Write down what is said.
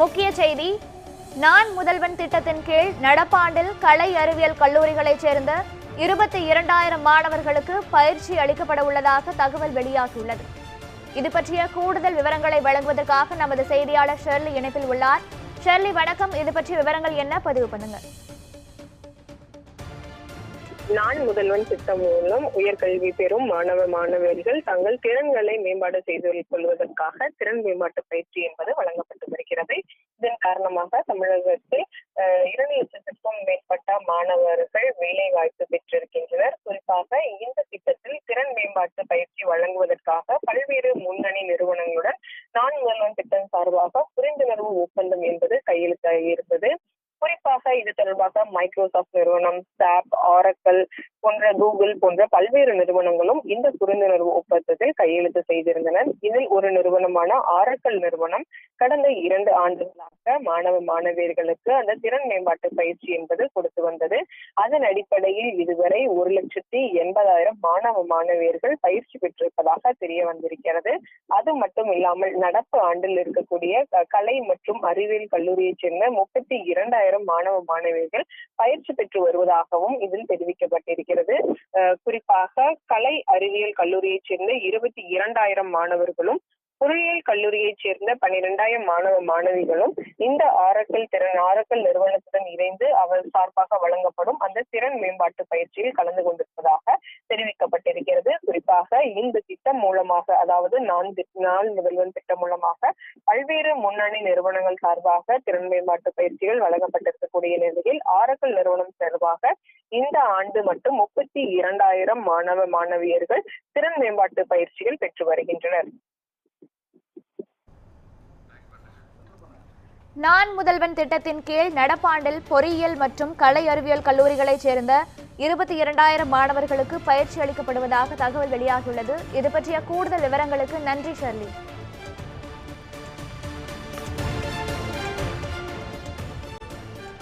முக்கிய செய்தி நான் முதல்வன் திட்டத்தின் கீழ் நடப்பாண்டில் கலை அறிவியல் கல்லூரிகளைச் சேர்ந்த இருபத்தி இரண்டாயிரம் மாணவர்களுக்கு பயிற்சி அளிக்கப்பட உள்ளதாக தகவல் வெளியாகியுள்ளது. இது பற்றிய கூடுதல் விவரங்களை வழங்குவதற்காக நமது செய்தியாளர் ஷெர்லி இணைப்பில் உள்ளார். ஷெர்லி வணக்கம். இது பற்றிய விவரங்கள் என்ன? பதிவு பண்ணுங்க. நான் முதல்வன் திட்டம் மூலம் உயர்கல்வி பெறும் மாணவ மாணவியர்கள் தங்கள் திறன்களை மேம்பாடு செய்து கொள்வதற்காக திறன் மேம்பாட்டு பயிற்சி என்பது வழங்கப்பட்டு வருகிறது. காரணமாக தமிழகத்தில் இரண்டு லட்சத்திற்கும் மேற்பட்ட மாணவர்கள் வேலை வாய்ப்பு பெற்றிருக்கின்றனர். குறிப்பாக இந்த திட்டத்தில் திறன் மேம்பாட்டு பயிற்சி வழங்குவதற்காக பல்வேறு முன்னணி நிறுவனங்களுடன் நான் முதல்வன் திட்டம் சார்பாக புரிந்துணர்வு ஒப்பந்தம் என்பது கையெழுத்தாகி இருந்தது. குறிப்பாக இது தொடர்பாக மைக்ரோசாஃப்ட் நிறுவனம் ஸ்டாப் ஆரக்கல் போன்ற கூகுள் போன்ற பல்வேறு நிறுவனங்களும் இந்த புரிந்துணர்வு ஒப்பந்தத்தில் கையெழுத்து செய்திருந்தனர். இதில் ஒரு நிறுவனமான ஆரக்கல் நிறுவனம் கடந்த இரண்டு ஆண்டுகளாக மாணவ மாணவியர்களுக்கு அந்த திறன் மேம்பாட்டு பயிற்சி என்பது கொடுத்து வந்தது. அதன் அடிப்படையில் இதுவரை ஒரு லட்சத்தி எண்பதாயிரம் மாணவ மாணவியர்கள் பயிற்சி பெற்றிருப்பதாக தெரிய வந்திருக்கிறது. அது மட்டும் இல்லாமல் நடப்பு ஆண்டில் இருக்கக்கூடிய கலை மற்றும் அறிவியல் கல்லூரியைச் சேர்ந்த முப்பத்தி இரண்டாயிரம் மாணவ மாணவிகள் பயிற்சி பெற்று வருவதாகவும் இதில் தெரிவிக்கப்பட்டிருக்கிறது. குறிப்பாக கலை அறிவியல் கல்லூரியைச் சேர்ந்த இருபத்தி இரண்டாயிரம் மாணவர்களும் பொறியியல் கல்லூரியைச் சேர்ந்த பனிரெண்டாயிரம் மாணவ மாணவிகளும் இந்த ஆரக்கல் திறன் ஆரக்கல் நிறுவனத்துடன் இணைந்து அவர் சார்பாக வழங்கப்படும் அந்த திறன் மேம்பாட்டு பயிற்சியில் கலந்து கொண்டிருப்பதாக தெரிவிக்கப்பட்டிருக்கிறது. குறிப்பாக இந்த திட்டம் மூலமாக அதாவது நான் நாள் முதல்வன் திட்டம் மூலமாக பல்வேறு முன்னணி நிறுவனங்கள் சார்பாக திறன் மேம்பாட்டு பயிற்சிகள் வழங்கப்பட்டிருக்கக்கூடிய நிலையில் ஆரக்கல் நிறுவனம் சார்பாக இந்த ஆண்டு மட்டும் முப்பத்தி இரண்டாயிரம் மாணவ மாணவியர்கள் திறன் மேம்பாட்டு பயிற்சிகள் பெற்று வருகின்றனர். நான் முதல்வன் திட்டத்தின் கீழ் நடப்பாண்டில் பொறியியல் மற்றும் கலை அறிவியல் கல்லூரிகளைச் சேர்ந்த இருபத்தி இரண்டாயிரம் மாணவர்களுக்கு பயிற்சி அளிக்கப்படுவதாக தகவல் வெளியாகியுள்ளது. இது பற்றிய கூடுதல் விவரங்களுக்கு நன்றி ஷெர்லி.